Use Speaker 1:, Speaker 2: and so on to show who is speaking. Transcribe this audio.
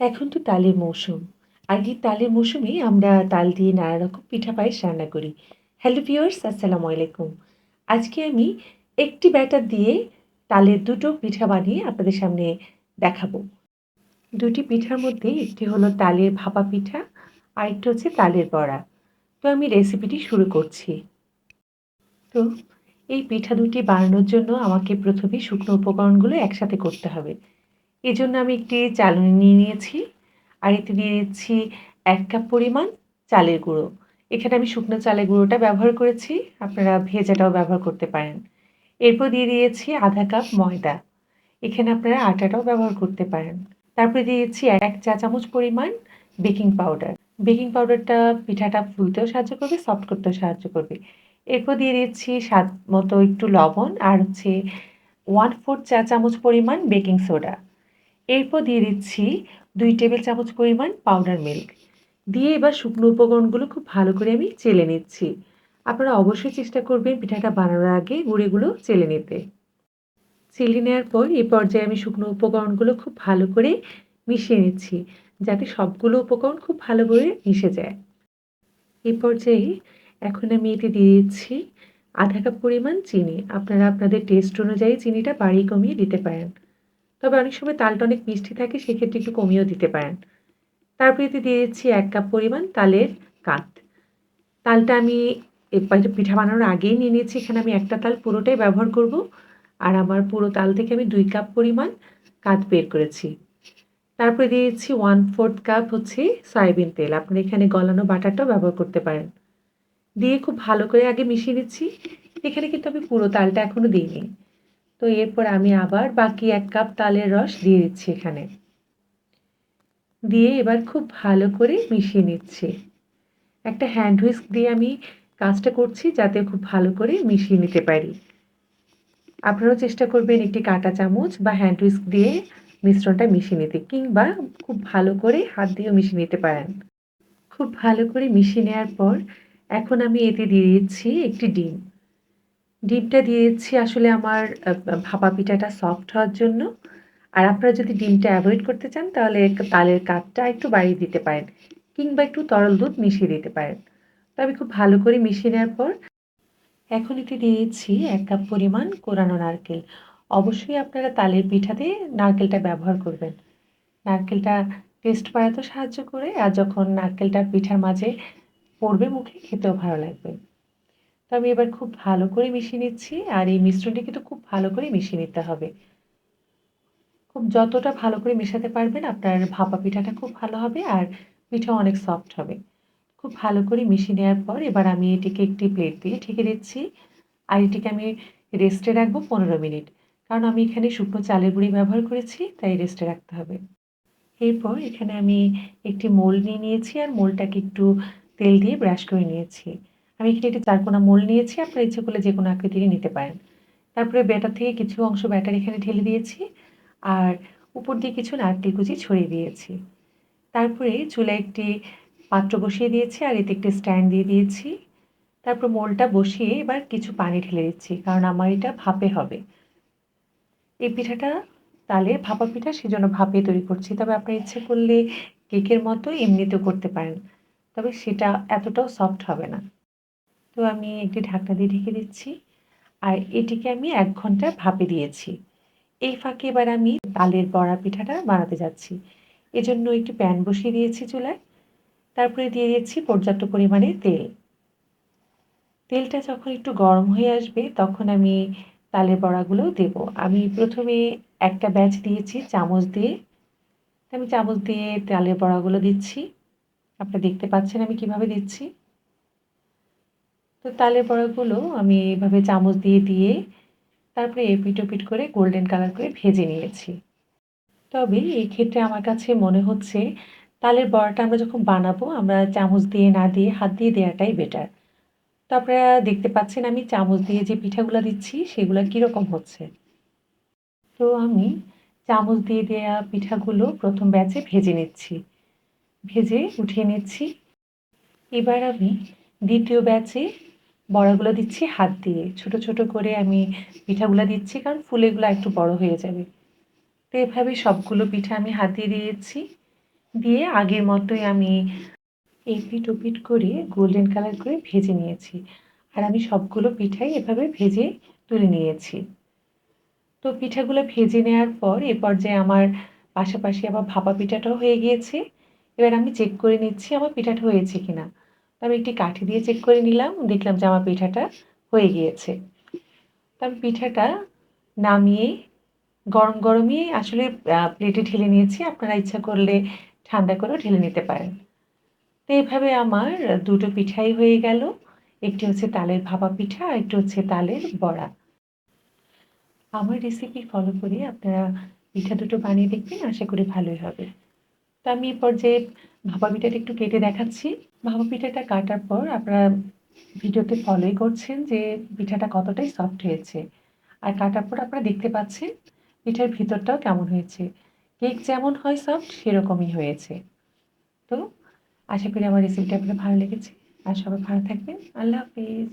Speaker 1: এখন তো তালের মৌসুম। আর তালের মৌসুমে আমরা তাল দিয়ে নানা রকম পিঠা পায়েস রান্না করি। হ্যালো ভিউয়ার্স আসসালামু আলাইকুম। আজকে আমি একটি ব্যাটার দিয়ে তালের দুটো পিঠা বানিয়ে আপনাদের সামনে দেখাবো। দুটি পিঠার মধ্যে একটি হলো তালের ভাপা পিঠা আর একটি হচ্ছে তালের বড়া। তো আমি রেসিপিটি শুরু করছি। তো এই পিঠা দুটি বানানোর জন্য আমাকে প্রথমে শুকনো উপকরণগুলো একসাথে করতে হবে। এই জন্য আমি একটি চালনি নিয়ে নিয়েছি আর এতে দিয়ে দিচ্ছি এক কাপ পরিমাণ চালের গুঁড়ো। এখানে আমি শুকনো চালের গুঁড়োটা ব্যবহার করেছি, আপনারা ভেজাটাও ব্যবহার করতে পারেন। এরপর দিয়ে দিয়েছি আধা কাপ ময়দা, এখানে আপনারা আটাটাও ব্যবহার করতে পারেন। তারপরে দিয়েছি এক চা চামচ পরিমাণ বেকিং পাউডার। বেকিং পাউডারটা পিঠাটা ফুলতেও সাহায্য করবে, সফট করতেও সাহায্য করবে। এরপর দিয়ে দিচ্ছি স্বাদ মতো একটু লবণ আর হচ্ছে ওয়ান ফোর চা চামচ পরিমাণ বেকিং সোডা। এরপর দিয়ে দিচ্ছি দুই টেবিল চামচ পরিমাণ পাউডার মিল্ক দিয়ে এবার শুকনো উপকরণগুলো খুব ভালো করে আমি চেলে নিচ্ছি। আপনারা অবশ্যই চেষ্টা করবেন পিঠাটা বানানোর আগে গুঁড়িগুলো চেলে নিতে। চেলে নেওয়ার পর এই পর্যায়ে আমি শুকনো উপকরণগুলো খুব ভালো করে মিশিয়ে নিচ্ছি, যাতে সবগুলো উপকরণ খুব ভালো করে মিশে যায়। এই পর্যায়ে এখন আমি এতে দিয়ে দিচ্ছি আধা কাপ পরিমাণ চিনি। আপনারা আপনাদের টেস্ট অনুযায়ী চিনিটা বাড়িয়ে কমিয়ে দিতে পারেন। তবে অনেক সময় তালটা অনেক মিষ্টি থাকে, সেক্ষেত্রে একটু কমিয়েও দিতে পারেন। তারপরে এতে দিয়ে দিচ্ছি এক কাপ পরিমাণ তালের কাত তালটা আমি পিঠা বানানোর আগেই নিয়ে নিয়েছি, এখানে আমি একটা তাল পুরোটাই ব্যবহার করব। আর আমার পুরো তাল থেকে আমি দুই কাপ পরিমাণ কাত বের করেছি। তারপরে দিয়ে দিচ্ছি ওয়ান ফোর্থ কাপ হচ্ছে সয়াবিন তেল। আপনি এখানে গলানো বাটারটাও ব্যবহার করতে পারেন। দিয়ে খুব ভালো করে আগে মিশিয়ে নিচ্ছি। এখানে কিন্তু আমি পুরো তালটা এখনও দিইনি। তো এরপর আমি আবার বাকি এক কাপ তালের রস দিয়ে দিচ্ছি এখানে। দিয়ে এবার খুব ভালো করে মিশিয়ে নিচ্ছি। একটা হ্যান্ড হুইস্ক দিয়ে আমি কাজটা করছি যাতে খুব ভালো করে মিশিয়ে নিতে পারি। আপনারাও চেষ্টা করবেন একটি কাঁটা চামচ বা হ্যান্ড হুইস্ক দিয়ে মিশ্রণটা মিশিয়ে নিতে কিংবা খুব ভালো করে হাত দিয়েও মিশিয়ে নিতে পারেন। খুব ভালো করে মিশিয়ে নেওয়ার পর এখন আমি এতে দিয়ে দিচ্ছি একটি ডিম। ডিমটা দিয়ে দিচ্ছি আসলে আমার ভাপা পিঠাটা সফট হওয়ার জন্য। আর আপনারা যদি ডিমটা অ্যাভয়েড করতে চান, তাহলে তালের কাপটা একটু বাড়িয়ে দিতে পারেন, কিংবা একটু তরল দুধ মিশিয়ে দিতে পারেন। তো আমি খুব ভালো করে মিশিয়ে নেওয়ার পর, এখন এতে দিয়েছি এক কাপ পরিমাণ কোরানো নারকেল। অবশ্যই আপনারা তালের পিঠাতে নারকেলটা ব্যবহার করবেন। নারকেলটা টেস্ট বাড়াতে সাহায্য করে, আর যখন নারকেলটা পিঠার মাঝে পড়বে মুখে, খেতেও ভালো লাগবে। তো আমি এবার খুব ভালো করে মিশিয়ে নিচ্ছি আর এই মিশ্রণটি কিন্তু খুব ভালো করে মিশিয়ে নিতে হবে। খুব যতটা ভালো করে মেশাতে পারবেন আপনার ভাপা পিঠাটা খুব ভালো হবে আর পিঠা অনেক সফট হবে। খুব ভালো করে মিশিয়ে নেওয়ার পর এবার আমি এটিকে একটি প্লেট দিয়ে ঢেকে দিচ্ছি আর এটিকে আমি রেস্টে রাখব পনেরো মিনিট। কারণ আমি এখানে শুকনো চালের গুঁড়ি ব্যবহার করেছি, তাই রেস্টে রাখতে হবে। এরপর এখানে আমি একটি মোল নিয়ে নিয়েছি আর মোলটাকে একটু তেল দিয়ে ব্রাশ করে নিয়েছি। আমি এখানে একটি চারকোনা মোল নিয়েছি, আপনার ইচ্ছে করলে যে কোনো আকৃতিরই নিতে পারেন। তারপরে ব্যাটার থেকে কিছু অংশ ব্যাটার এখানে ঢেলে দিয়েছি, আর উপর দিয়ে কিছু নারকেল কুচি ছড়িয়ে দিয়েছি। তারপরে চুলায় একটি পাত্র বসিয়ে দিয়েছি, আর এতে একটি স্ট্যান্ড দিয়ে দিয়েছি। তারপর মোলটা বসিয়ে এবার কিছু পানি ঢেলে দিচ্ছি, কারণ আমার এটা ভাপে হবে। এই পিঠাটা, তালে ভাপা পিঠা, সেজন্য ভাপে তৈরি করছি। তবে আপনার ইচ্ছে করলে কেকের মতো এমনিতেও করতে পারেন, তবে সেটা এতটাও সফট হবে না। তো আমি একটি ঢাকনা দিয়ে ঢেকে দিচ্ছি। আর এটিকে আমি এক ঘণ্টা ভাপে দিয়েছি। এই ফাঁকে এবার আমি তালের বড়া পিঠাটা বানাতে যাচ্ছি। এজন্য একটি প্যান বসিয়ে দিয়েছি চুলায়। তারপরে দিয়ে দিয়েছি পর্যাপ্ত পরিমাণে তেল। তেলটা যখন একটু গরম হয়ে আসবে, তখন আমি তালের বড়াগুলো দেব। আমি প্রথমে একটা ব্যাচ দিয়েছি চামচ দিয়ে। আমি চামচ দিয়ে তালের বড়াগুলো দিচ্ছি। আপনারা দেখতে পাচ্ছেন আমি কীভাবে দিচ্ছি। তো তালের বড়াগুলো আমি এইভাবে চামচ দিয়ে দিয়ে তারপরে এপিট ওপিট করে গোল্ডেন কালার করে ভেজে নিয়েছি। তবে এই ক্ষেত্রে আমার কাছে মনে হচ্ছে তালের বড়াটা আমরা যখন বানাবো, আমরা চামচ দিয়ে না দিয়ে হাত দিয়ে দেওয়াটাই বেটার তো আপনারা দেখতে পাচ্ছেন আমি চামচ দিয়ে যে পিঠাগুলো দিচ্ছি, সেগুলো কীরকম হচ্ছে? তো আমি চামচ দিয়ে দেওয়া পিঠাগুলো প্রথম ব্যাচে ভেজে নিচ্ছি। ভেজে উঠিয়ে নিচ্ছি। এবার আমি দ্বিতীয় ব্যাচে বড়াগুলো দিচ্ছি হাত দিয়ে। ছোট ছোট করে আমি পিঠাগুলো দিচ্ছি কারণ ফুলেগুলো একটু বড় হয়ে যাবে। তো এভাবে সবগুলো পিঠা আমি হাত দিয়ে দিয়েছি। দিয়ে আগের মতোই আমি এপিট ওপিট করে গোল্ডেন কালার করে ভেজে নিয়েছি। আর আমি সবগুলো পিঠাই এভাবে ভেজে তুলে নিয়েছি। তো পিঠাগুলো ভেজে নেওয়ার পর এ পর্যায়ে আমার পাশাপাশি আবার ভাপা পিঠাটাও হয়ে গিয়েছে। এবার আমি চেক করে নিচ্ছি আমার পিঠাটা হয়েছে কিনা। তো আমি একটি কাঠি দিয়ে চেক করে নিলাম, দেখলাম যে আমার পিঠাটা হয়ে গিয়েছে। আমি পিঠাটা নামিয়ে, গরম গরমই আসলে প্লেটে ঢেলে নিয়েছি। আপনারা ইচ্ছা করলে ঠান্ডা করেও ঢেলে নিতে পারেন। তো এইভাবে আমার দুটো পিঠাই হয়ে গেল। একটি হচ্ছে তালের ভাপা পিঠা, আর একটি হচ্ছে তালের বড়া। আমার রেসিপি ফলো করে আপনারা পিঠা দুটো বানিয়ে দেখবেন, আশা করি ভালোই হবে। তো আমি এরপর যে ভাপা পিঠাটা একটু কেটে দেখাচ্ছি। ভাপা পিঠাটা কাটার পর আপনারা ভিডিওতে ফলোই করছেন যে পিঠাটা কতটাই সফট হয়েছে। আর কাটার পর আপনারা দেখতে পাচ্ছেন পিঠার ভিতরটাও কেমন হয়েছে। কেক যেমন হয় সফট সেরকমই হয়েছে। তো আশা করি আমার রেসিপিটা আপনার ভালো লেগেছে। আর সবাই ভালো থাকবেন। আল্লাহ হাফিজ।